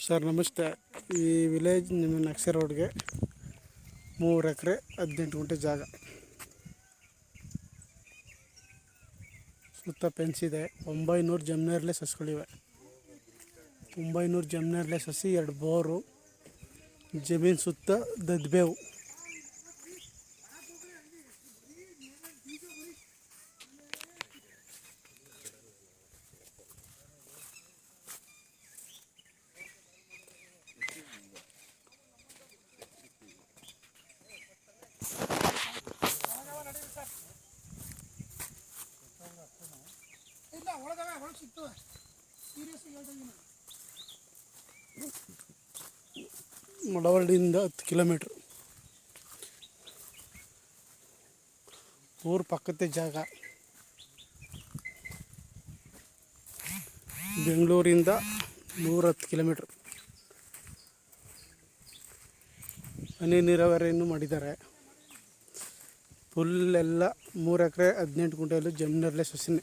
Sir ನಮಸ್ತೆ. ಈ village ನಿಮ್ಮ ನಕ್ಸೆ ರೋಡ್ಗೆ ಮೂರು ಎಕರೆ ಹದಿನೆಂಟು ಗುಂಟೆ ಜಾಗ. ಸುತ್ತ ಫೆನ್ಸ್ ಇದೆ. ಒಂಬೈನೂರು ಜಮ್ನೇರ್ಲೆ ಸಸಿಗಳಿವೆ. ಒಂಬೈನೂರು ಜಮ್ನೇರ್ಲೆ ಸಸಿ, ಎರಡು ಬೋರು, ಜಮೀನು ಸುತ್ತ ದದ್ಬೇವು. ಒಳಗವೆ ಒಳಗೆ ಸಿಕ್ತು ಸೀರಿಯಸ್ ಹೇಳ್ತಾ ಮಳವಳ್ಳಿಯಿಂದ ಹತ್ತು ಕಿಲೋಮೀಟ್ರ್. ಊರು ಪಕ್ಕದ ಜಾಗ. ಬೆಂಗಳೂರಿಂದ ನೂರ ಹತ್ತು ಕಿಲೋಮೀಟ್ರ್. ಹನಿ ನೀರಾವರಿಯನ್ನು ಮಾಡಿದ್ದಾರೆ. ಫುಲ್ ಎಲ್ಲ ಮೂರು ಎಕರೆ ಹದಿನೆಂಟು ಗುಂಟೆಯಲ್ಲೂ ಜಮೀನಲ್ಲೇ ಸಸಿನೇ.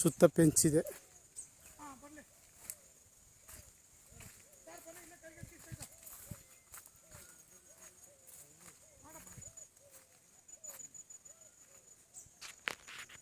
ಸುತ್ತ ಪೆಂಚಿದೆ.